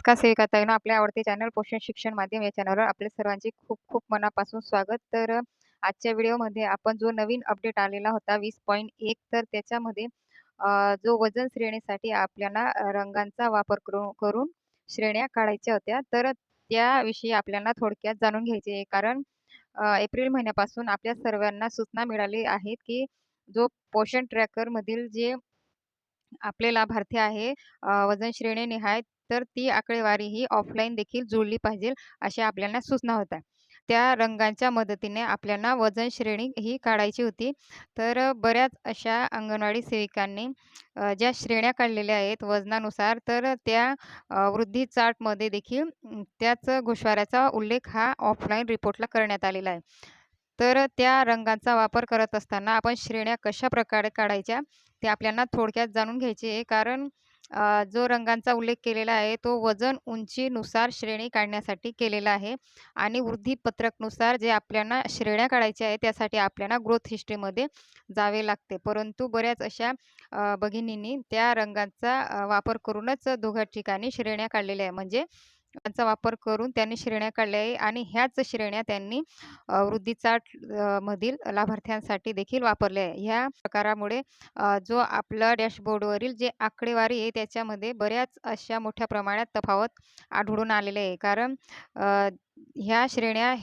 नमस्कार सेविकाताईंनो आपल्या आवडते चॅनल पोषण शिक्षण माध्यम या चॅनलवर आपले सर्वांचे खूप खूप मनापासून स्वागत. तर आजच्या व्हिडिओमध्ये आपण जो नवीन अपडेट आलेला होता वीस पॉईंट एक तर त्याच्यामध्ये जो वजन श्रेणीसाठी आपल्याला रंगांचा वापर करू करून श्रेण्या काढायच्या होत्या. तर त्याविषयी आपल्याला थोडक्यात जाणून घ्यायचे आहे. कारण एप्रिल महिन्यापासून आपल्या सर्वांना सूचना मिळाली आहेत की जो पोषण ट्रॅकरमधील जे आपले लाभार्थी आहे वजन श्रेणी निहाय तर ती आकडेवारी ही ऑफलाईन देखील जुळली पाहिजे अशा आपल्याला सूचना होत्या. त्या रंगांच्या मदतीने आपल्याला वजन श्रेणी ही काढायची होती. तर बऱ्याच अशा अंगणवाडी सेविकांनी ज्या श्रेण्या काढलेल्या आहेत वजनानुसार तर त्या वृद्धी चार्टमध्ये देखील त्याच घुशवाऱ्याचा उल्लेख हा ऑफलाईन रिपोर्टला करण्यात आलेला आहे. तर त्या रंगांचा वापर करत असताना आपण श्रेण्या कशा प्रकारे काढायच्या ते आपल्याला थोडक्यात जाणून घ्यायचे आहे. कारण अ, जो रंगांचा उल्लेख केलेला आहे तो वजन उंचीनुसार श्रेणी काढण्यासाठी केलेला आहे आणि वृद्धिपत्रकनुसार जे आपल्याला श्रेण्या काढायच्या आहेत त्यासाठी आपल्याला ग्रोथ हिस्ट्रीमध्ये जावे लागते. परंतु बऱ्याच अशा अ, भगिनींनी त्या रंगांचा अ, वापर करूनच दोघं ठिकाणी श्रेण्या काढलेल्या आहे. म्हणजे यांचा वापर करून त्यांनी श्रेण्या काढल्या आहे आणि ह्याच श्रेण्या त्यांनी वृद्धीचा मधील लाभार्थ्यांसाठी देखील वापरल्या आहे. ह्या प्रकारामुळे जो आपलं डॅशबोर्डवरील जे आकडेवारी आहे त्याच्यामध्ये बऱ्याच अशा मोठ्या प्रमाणात तफावत आढळून आलेले आहे. कारण ह्या श्रेण्या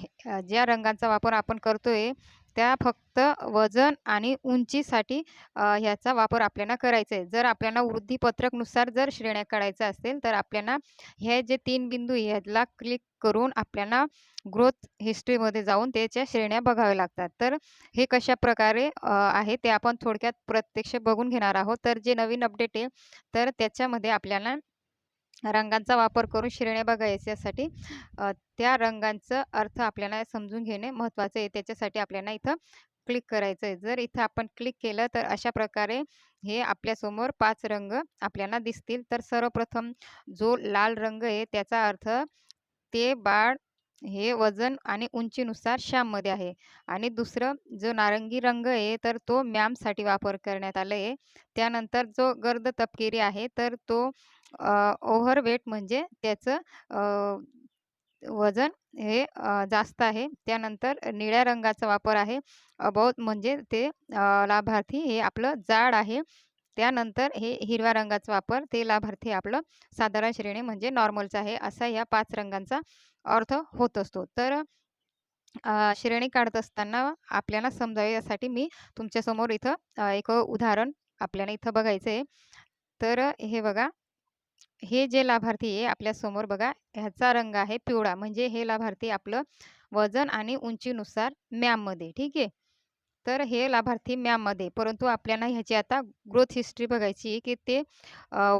ज्या रंगांचा वापर आपण करतोय त्या फक्त वजन आणि उंचीसाठी ह्याचा वापर आपल्याला करायचा आहे. जर आपल्याला वृद्धिपत्रकनुसार जर श्रेण्या काढायच्या असेल तर आपल्याला हे जे तीन बिंदू ह्याला क्लिक करून आपल्याला ग्रोथ हिस्ट्रीमध्ये जाऊन त्याच्या श्रेण्या बघाव्या लागतात. तर हे कशा प्रकारे आहे ते आपण थोडक्यात प्रत्यक्ष बघून घेणार आहोत. तर जे नवीन अपडेट आहे तर त्याच्यामध्ये आपल्याला रंगांचा वापर करून श्रेण्या बघायच्यासाठी यासाठी त्या रंगांचा अर्थ आपल्याला समजून घेणे महत्त्वाचं आहे. त्याच्यासाठी आपल्याला इथं क्लिक करायचं आहे. जर इथं आपण क्लिक केलं तर अशा प्रकारे हे आपल्यासमोर पाच रंग आपल्याला दिसतील. तर सर्वप्रथम जो लाल रंग आहे त्याचा अर्थ ते बाळ हे वजन आणि उंचीनुसार श्याममध्ये आहे आणि दुसरं जो नारंगी रंग आहे तर तो मॅमसाठी वापर करण्यात आला आहे. त्यानंतर जो गर्द तपकिरी आहे तर तो ओव्हरवेट म्हणजे त्याचं वजन हे जास्त आहे. त्यानंतर निळ्या रंगाचा वापर आहे अबोध म्हणजे ते लाभार्थी हे आपलं जाड आहे. त्यानंतर हे हिरव्या रंगाचा वापर ते लाभार्थी आपलं साधारण श्रेणी म्हणजे नॉर्मलचं आहे. असा या पाच रंगांचा अर्थ होत असतो. तर श्रेणी काढत असताना आपल्याला समजावे यासाठी मी तुमच्यासमोर इथं एक उदाहरण आपल्याला इथं बघायचं आहे. तर हे बघा, हे जे लाभार्थी आहे आपल्यासमोर बघा ह्याचा रंग आहे पिवळा म्हणजे हे लाभार्थी आपलं वजन आणि उंचीनुसार मॅममध्ये ठीक आहे. तर हे लाभार्थी मॅममध्ये परंतु आपल्याला ह्याची आता ग्रोथ हिस्ट्री बघायची आहे की ते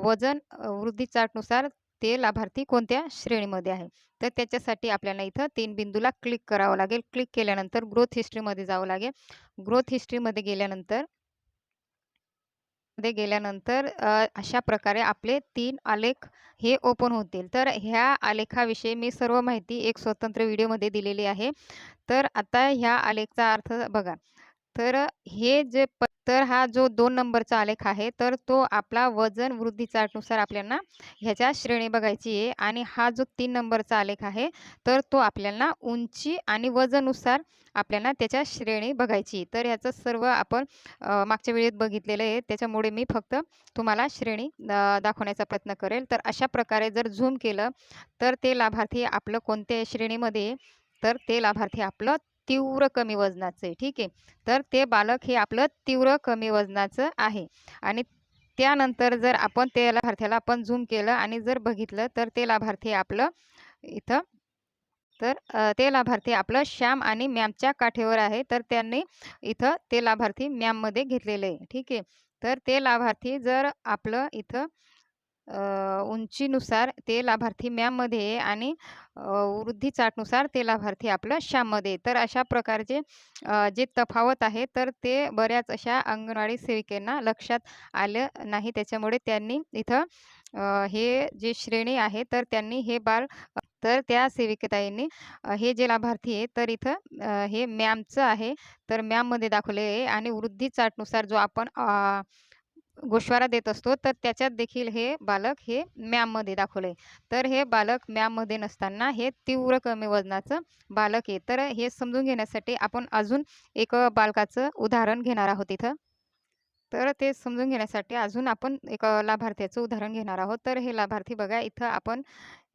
वजन वृद्धी चार्टनुसार ते लाभार्थी कोणत्या श्रेणीमध्ये आहे. तर त्याच्यासाठी आपल्याला इथं तीन बिंदूला क्लिक करावं लागेल. क्लिक केल्यानंतर ग्रोथ हिस्ट्रीमध्ये जावं लागेल. ग्रोथ हिस्ट्रीमध्ये गेल्यानंतरमध्ये गेल्यानंतर अशा प्रकारे आपले तीन आलेख हे ओपन होतील. तर ह्या आलेखाविषयी मी सर्व माहिती एक स्वतंत्र व्हिडिओमध्ये दिलेली आहे. तर आता ह्या आलेखचा अर्थ बघा. तर हे जे तर हा जो दोन नंबरचा आलेख आहे तर तो आपला वजन वृद्धी चार्टनुसार आपल्याला ह्याच्या श्रेणी बघायची आहे आणि हा जो तीन नंबरचा आलेख आहे तर तो आपल्याला उंची आणि वजननुसार आपल्याला त्याच्या श्रेणी बघायची. तर ह्याचं सर्व आपण मागच्या वेळेत बघितलेलं आहे. त्याच्यामुळे मी फक्त तुम्हाला श्रेणी दाखवण्याचा प्रयत्न करेल. तर अशा प्रकारे जर झूम केलं तर ते लाभार्थी आपलं कोणत्या श्रेणीमध्ये तर ते लाभार्थी आपलं तीव्र कमी वजनाचं आहे. ठीक आहे. तर ते बालक हे आपलं तीव्र कमी वजनाचं आहे आणि त्यानंतर जर आपण त्या लाभार्थ्याला आपण झूम केलं आणि जर बघितलं तर ते लाभार्थी आपलं इथं तर ते लाभार्थी आपलं श्याम आणि मॅमच्या काठेवर आहे. तर त्यांनी इथं ते लाभार्थी मॅममध्ये घेतलेलं आहे. ठीक आहे. तर ते लाभार्थी जर आपलं इथं उंचीनुसार ते लाभार्थी मॅममध्ये आहे आणि वृद्धी चाटनुसार ते लाभार्थी आपलं श्याममध्ये आहे. तर अशा प्रकारचे जे तफावत आहे तर ते बऱ्याच अशा अंगणवाडी सेविकांना लक्षात आलं नाही. त्याच्यामुळे त्यांनी इथं हे जे श्रेणी आहे तर त्यांनी हे बाळ तर त्या सेविकेताईंनी हे जे लाभार्थी आहे तर इथं हे मॅमचं आहे. तर मॅममध्ये दाखवले आहे आणि वृद्धी चाटनुसार जो आपण गोश्वारा देत असतो तर त्याच्यात देखील हे बालक हे मॅममध्ये दाखवलं आहे तर हे बालक मॅममध्ये नसताना हे तीव्र कमी वजनाचं बालक आहे. तर हे समजून घेण्यासाठी आपण अजून एक बालकाचं उदाहरण घेणार आहोत इथं. तर ते समजून घेण्यासाठी अजून आपण एक लाभार्थ्याचं उदाहरण घेणार आहोत. तर हे लाभार्थी बघा इथं आपण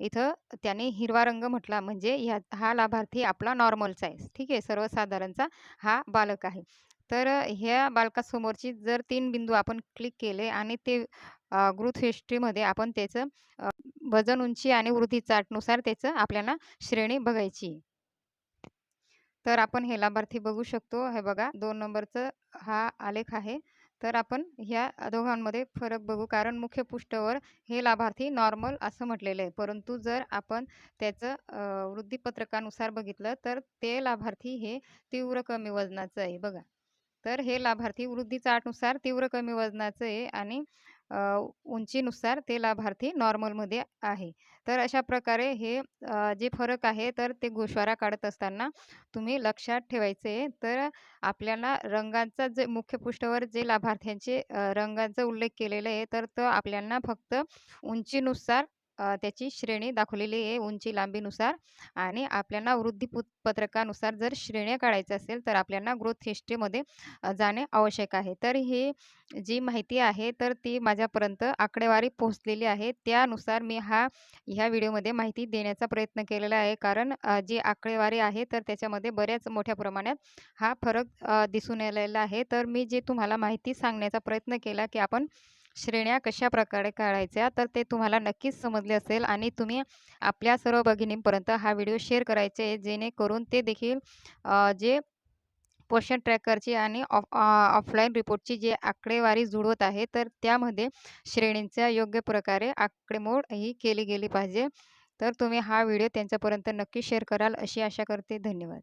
इथं त्याने हिरवा रंग म्हटला म्हणजे ह्या हा लाभार्थी आपला नॉर्मलचा आहे. ठीक आहे सर्वसाधारणचा हा बालक आहे. तर ह्या बालकासमोरची जर तीन बिंदू आपण क्लिक केले आणि ते ग्रुथ हिस्ट्रीमध्ये आपण त्याचं वजन उंची आणि वृद्धी चाटनुसार त्याचं आपल्याला श्रेणी बघायची. तर आपण हे लाभार्थी बघू शकतो. हे बघा दोन नंबरचं हा आलेख आहे. तर आपण ह्या दोघांमध्ये फरक बघू कारण मुख्य पृष्ठावर हे लाभार्थी नॉर्मल असं म्हटलेलं आहे. परंतु जर आपण त्याचं वृद्धिपत्रकानुसार बघितलं तर ते लाभार्थी हे तीव्र कमी वजनाचं आहे. बघा. तर हे लाभार्थी वृद्धी चाटनुसार तीव्र कमी वजनाचं आहे आणि उंचीनुसार ते लाभार्थी नॉर्मलमध्ये आहे. तर अशा प्रकारे हे जे फरक आहे तर ते गोषवारा काढत असताना तुम्ही लक्षात ठेवायचे तर आपल्याला रंगांचा जे मुख्य पृष्ठावर जे लाभार्थ्यांचे रंगांचा उल्लेख केलेला आहे तर तो आपल्याला फक्त उंचीनुसार त्याची श्रेणी दाखवलेली आहे उंची लांबीनुसार आणि आपल्याला पत्रकानुसार जर श्रेण्या काढायच्या असेल तर आपल्याला ग्रोथ हिस्ट्रीमध्ये जाणे आवश्यक आहे. तर ही जी माहिती आहे तर ती माझ्यापर्यंत आकडेवारी पोहोचलेली आहे. त्यानुसार मी हा ह्या व्हिडिओमध्ये माहिती देण्याचा प्रयत्न केलेला आहे. कारण जी आकडेवारी आहे तर त्याच्यामध्ये बऱ्याच मोठ्या प्रमाणात हा फरक दिसून आलेला आहे. तर मी जे तुम्हाला माहिती सांगण्याचा प्रयत्न केला की आपण श्रेण्या कशा प्रकारे काढायच्या तर ते तुम्हाला नक्कीच समजले असेल आणि तुम्ही आपल्या सर्व भगिनींपर्यंत हा व्हिडिओ शेअर करायचे जेणेकरून ते देखील जे क्वेश्चन ट्रॅकरची आणि ऑफ ऑफलाईन रिपोर्टची जे आकडेवारी जुळवत आहे तर त्यामध्ये श्रेणींच्या योग्य प्रकारे आकडेमोड ही केली गेली पाहिजे. तर तुम्ही हा व्हिडिओ त्यांच्यापर्यंत नक्की शेअर कराल अशी आशा करते. धन्यवाद.